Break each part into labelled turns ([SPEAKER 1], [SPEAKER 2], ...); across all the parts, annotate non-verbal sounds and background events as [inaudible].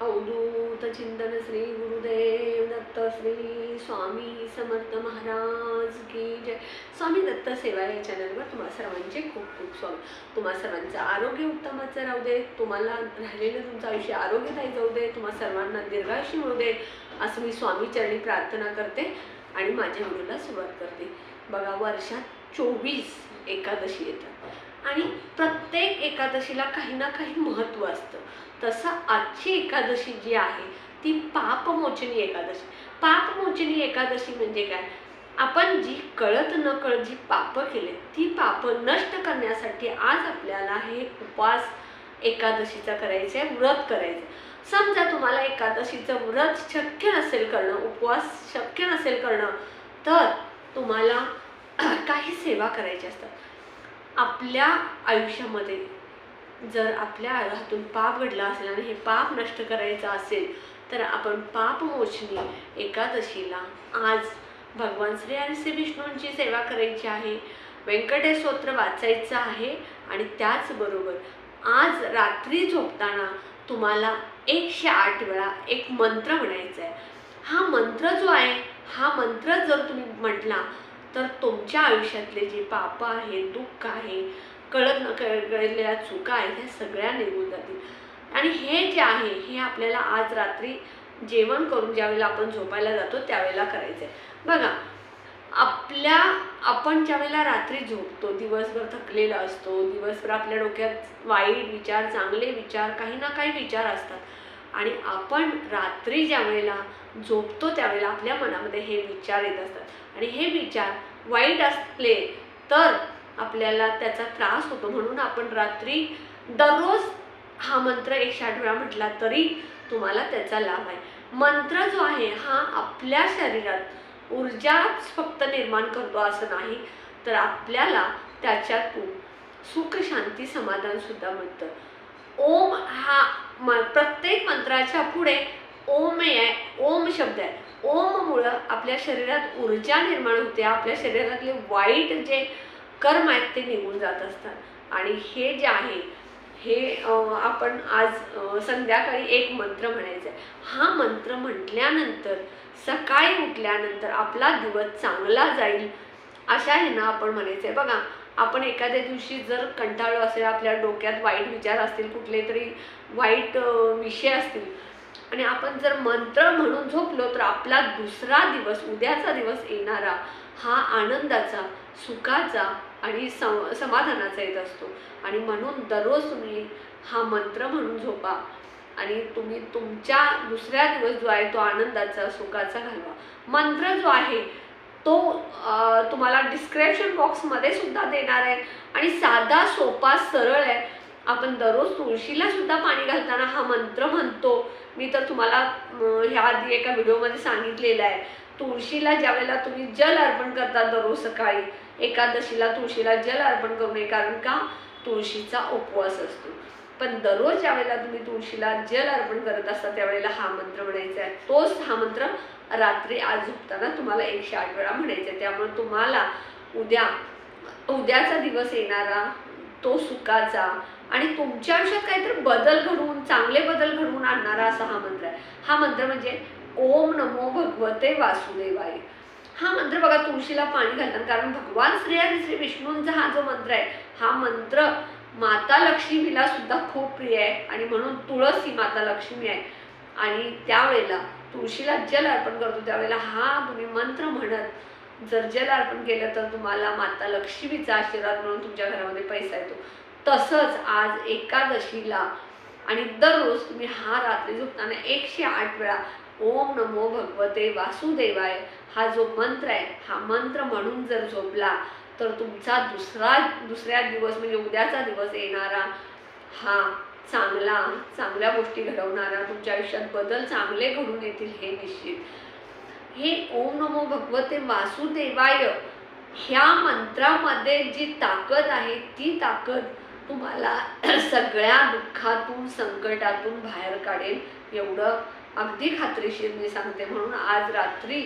[SPEAKER 1] अवधूत चिंतन श्री गुरुदेव दत्त श्री स्वामी समर्थ महाराज की जय. स्वामी दत्त सेवा या चॅनलवर तुम्हा सर्वांचे खूप खूप स्वागत. तुम्हा सर्वांचं आरोग्य उत्तमाचं राहू दे. तुम्हाला राहिलेलं तुमचं आयुष्य आरोग्यदायी जाऊ दे. तुम्हा सर्वांना दीर्घायुष्य मिळू दे. असं मी स्वामी चरणी प्रार्थना करते आणि माझ्या व्हिडिओला सुरुवात करते. बघा वर्षात चोवीस एकादशी येतात. आणि प्रत्येक एकादशीला काही ना काही महत्त्व असतं. तसं आजची एकादशी जी आहे ती पापमोचनी एकादशी. पापमोचनी एकादशी म्हणजे काय? आपण जी कळत न कळत जी पापं केले ती पापं नष्ट करण्यासाठी आज आपल्याला हे उपवास एकादशीचा करायचं आहे व्रत करायचं आहे. समजा तुम्हाला एकादशीचं व्रत शक्य नसेल करणं उपवास शक्य नसेल करणं तर तुम्हाला [clears throat] काही सेवा करायच्या असतात. आपल्या आयुष्यामध्ये जर आपल्या हातून पाप घडला असेल आणि हे पाप नष्ट करायचं असेल तर आपण पापमोचनी एकादशीला आज भगवान श्री आणि श्री विष्णूंची सेवा करायची आहे. व्यंकटेश स्तोत्र वाचायचं आहे आणि त्याचबरोबर आज रात्री झोपताना तुम्हाला एकशे आठ वेळा एक मंत्र म्हणायचा आहे हा मंत्र जो आहे हा मंत्र जर तुम्ही म्हटला तर तुमच्या आयुष्यातले जे पाप आहे दुःख आहे कळत न कळलेल्या चुका आहेत ह्या सगळ्या निघून जातील. आणि हे जे आहे हे आपल्याला आज रात्री जेवण करून ज्यावेळेला आपण झोपायला जातो त्यावेळेला करायचं आहे बघा आपल्या आपण ज्यावेळेला रात्री झोपतो दिवसभर थकलेला असतो दिवसभर आपल्या डोक्यात वाईट विचार चांगले विचार काही ना काही विचार असतात. आणि आपण रात्री ज्यावेळेला झोपतो त्यावेळेला आपल्या मनामध्ये हे विचार येत असतात. आणि हे विचार वाईट असले तर आपल्याला त्याचा त्रास होतो. म्हणून आपण रात्री दररोज हा मंत्र एकशे आठ वेळा म्हटला तरी तुम्हाला त्याचा लाभ आहे. मंत्र जो आहे हा आपल्या शरीरात ऊर्जाच फक्त निर्माण करतो असं नाही तर आपल्याला त्याच्यातून सुख शांती समाधान सुद्धा मिळतं. ओम हा म प्रत्येक मंत्राच्या पुढे ओम आहे ओम शब्द आहे. ओममुळं आपल्या शरीरात ऊर्जा निर्माण होते. आपल्या शरीरातले वाईट जे कर्म आहेत ते निघून जात असतात. आणि हे जे आहे हे आपण आज संध्याकाळी एक मंत्र म्हणायचा आहे हा मंत्र म्हटल्यानंतर सकाळी उठल्यानंतर आपला दिवस चांगला जाईल अशा ह्यांना आपण म्हणायचं आहे बघा आपण एखाद्या दिवशी जर कंटाळलो असेल आपल्या डोक्यात वाईट विचार असतील कुठले तरी वाईट विषय असतील आणि आपण जर मंत्र म्हणून झोपलो तर आपला दुसरा दिवस उद्याचा दिवस येणारा हा आनंदाचा सुखाचा आणि सम समाधानाचा येत असतो. आणि म्हणून दररोज तुम्ही हा मंत्र म्हणून झोपा. आणि तुम्ही तुमच्या दुसऱ्या दिवस जो आहे तो आनंदाचा सुखाचा घालवा. मंत्र जो आहे तो तुम्हाला डिस्क्रिप्शन बॉक्समध्ये सुद्धा देणार आहे. आणि साधा सोपा सरळ आहे. आपण दररोज तुळशीला सुद्धा पाणी घालताना हा मंत्र म्हणतो. मी तर तुम्हाला ह्या आधी एका व्हिडिओमध्ये सांगितलेलं आहे. तुळशीला ज्या वेळेला तुम्ही जल अर्पण करता दररोज सकाळी एकादशीला तुळशीला जल अर्पण करू नये कारण का? तुळशीचा उपवास असतो. पण दररोज ज्या वेळेला तुम्ही तुळशीला जल अर्पण करत असता त्यावेळेला हा मंत्र म्हणायचा आहे. तोच हा मंत्र रात्री आज झोपताना तुम्हाला एकशे आठ वेळा म्हणायचा आहे. त्यामुळे तुम्हाला उद्या उद्याचा दिवस येणारा तो सुखाचा आणि तुमच्या आयुष्यात काहीतरी बदल घडवून चांगले बदल घडवून आणणारा असा हा मंत्र आहे. हा मंत्र म्हणजे ओम नमो भगवते वासुदेवाय. हा मंत्र बघा तुळशीला पाणी घालतात. कारण भगवान श्री आणि श्री विष्णूंचा हा जो मंत्र आहे हा मंत्र माता लक्ष्मीला सुद्धा खूप प्रिय आहे. आणि म्हणून तुळस ही माता लक्ष्मी आहे. आणि त्यावेळेला तुळशीला जल अर्पण करतो. त्यावेळेला हा तुम्ही मंत्र म्हणत जर जल अर्पण केलं तर तुम्हाला माता लक्ष्मीचा आशीर्वाद म्हणून तुमच्या घरामध्ये पैसा येतो. तसंच आज एकादशीला आणि दररोज तुम्ही हा रात्री झोपताना एकशे आठ वेळा ओम नमो भगवते वासुदेवाय हा जो मंत्र आहे हा मंत्र म्हणून जर झोपला तर तुमचा दुसरा दुसऱ्या दिवस म्हणजे उद्याचा दिवस येणारा हा चांगला चांगल्या गोष्टी घडवणारा तुमच्या आयुष्यात बदल चांगले घडून येतील हे निश्चित. हे ओम नमो भगवते वासुदेवाय ह्या मंत्रामध्ये जी ताकद आहे ती ताकद तुम्हाला [clears throat] सगळ्या दुःखातून संकटातून बाहेर काढेल एवढं अगदी खात्रीशीर मी सांगते. म्हणून आज रात्री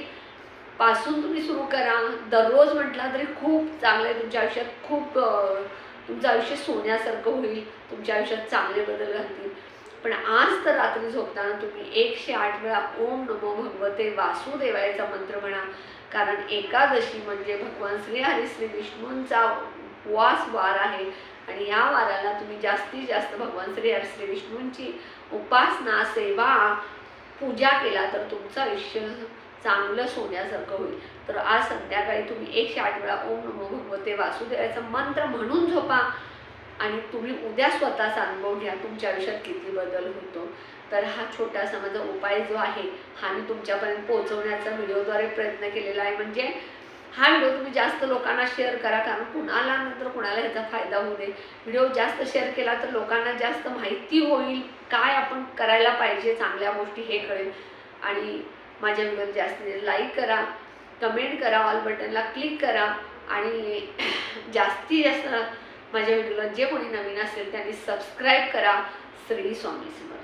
[SPEAKER 1] पासून तुम्ही सुरू करा. दररोज म्हटला तरी खूप चांगलं आहे तुमच्या आयुष्यात खूप तुमचं आयुष्य सोन्यासारखं होईल. तुमच्या आयुष्यात चांगले बदल घालतील पण आज तर रात्री झोपताना तुम्ही एकशे आठ वेळा ओम नमो भगवते वासुदेवायचा मंत्र म्हणा. कारण एकादशी म्हणजे भगवान श्री हरी श्री विष्णूंचा उपवास वार आहे. आणि या वाराला तुम्ही जास्तीत जास्त भगवान श्री श्री विष्णूंची उपासना सेवा पूजा केला तर तुमचं आयुष्य चांगलं सोन्यासारखं होईल. तर आज संध्याकाळी तुम्ही एकशे आठ वेळा ओम नमो भगवते वासुदेवाचा मंत्र म्हणून झोपा आणि तुम्ही उद्या स्वतःचा अनुभव घ्या तुमच्या आयुष्यात किती बदल होतो. तर हा छोटासा माझा उपाय जो आहे हा मी तुमच्यापर्यंत पोहोचवण्याचा व्हिडिओद्वारे प्रयत्न केलेला आहे. म्हणजे हा व्हिडिओ तुम्ही जास्त लोकांना शेअर करा कारण कुणाला नंतर कुणाला ह्याचा फायदा होऊ दे. व्हिडिओ जास्त शेअर केला तर लोकांना जास्त माहिती होईल काय आपण करायला पाहिजे चांगल्या गोष्टी हे कळेल. आणि माझ्या व्हिडिओ जास्तीत लाईक करा कमेंट करा ऑल बटनला क्लिक करा. आणि [clears throat] जास्तीत जास्त माझ्या व्हिडिओला जे कोणी नवीन असेल त्यांनी सबस्क्राईब करा. श्री स्वामी समर्थ.